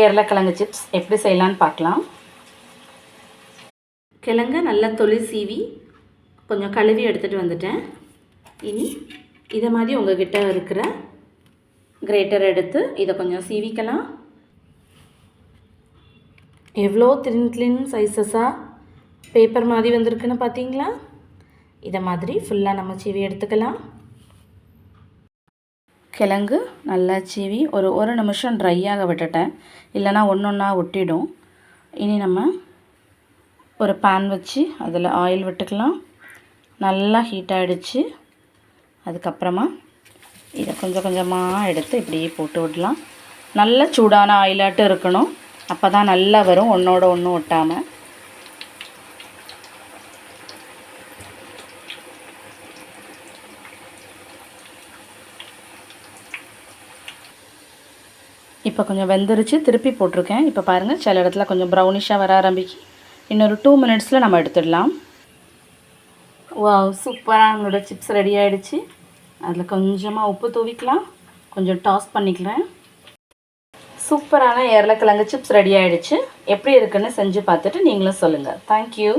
ஏரலக்கிழங்கு chips எப்படி செய்யலான்னு பார்க்கலாம். கிழங்க நல்லா தொளி சீவி கொஞ்சம் கழுவி எடுத்துகிட்டு வந்துட்டேன். இனி இதை மாதிரி உங்கள்கிட்ட இருக்கிற கிரேட்டர் எடுத்து இதை கொஞ்சம் சீவிக்கலாம். எவ்வளோ தின் தின் சைஸஸாக பேப்பர் மாதிரி வந்திருக்குன்னு பார்த்தீங்களா? இதை மாதிரி ஃபுல்லாக நம்ம சீவி எடுத்துக்கலாம். கிழங்கு நல்லா சீவி ஒரு ஒரு நிமிஷம் ட்ரையாக விட்டுட்டேன். இல்லைனா ஒன்று ஒன்றா ஒட்டிடும். இனி நம்ம ஒரு பேன் வச்சு அதில் ஆயில் விட்டுக்கலாம். நல்லா ஹீட் ஆகிடுச்சு அதுக்கப்புறமா இதை கொஞ்சம் கொஞ்சமாக எடுத்து இப்படியே போட்டு விடலாம். நல்ல சூடான ஆயிலாட்டும் இருக்கணும். அப்போ தான் நல்லா வரும். ஒன்றோட ஒன்று ஒட்டாமல் இப்போ கொஞ்சம் வெந்துருச்சு திருப்பி போட்டிருக்கேன். இப்போ பாருங்கள் சில இடத்துல கொஞ்சம் ப்ரௌனிஷாக வர ஆரம்பிக்கு. இன்னொரு டூ மினிட்ஸில் நம்ம எடுத்துடலாம். வா சூப்பராக நம்மளோட சிப்ஸ் ரெடி ஆகிடுச்சு அதில் கொஞ்சமாக உப்பு தூவிக்கலாம். கொஞ்சம் டாஸ் பண்ணிக்கிறேன் சூப்பரான ஏரலக்கிழங்கு சிப்ஸ் ரெடி ஆகிடுச்சு எப்படி இருக்குன்னு செஞ்சு பார்த்துட்டு நீங்களும் சொல்லுங்கள் தேங்க்யூ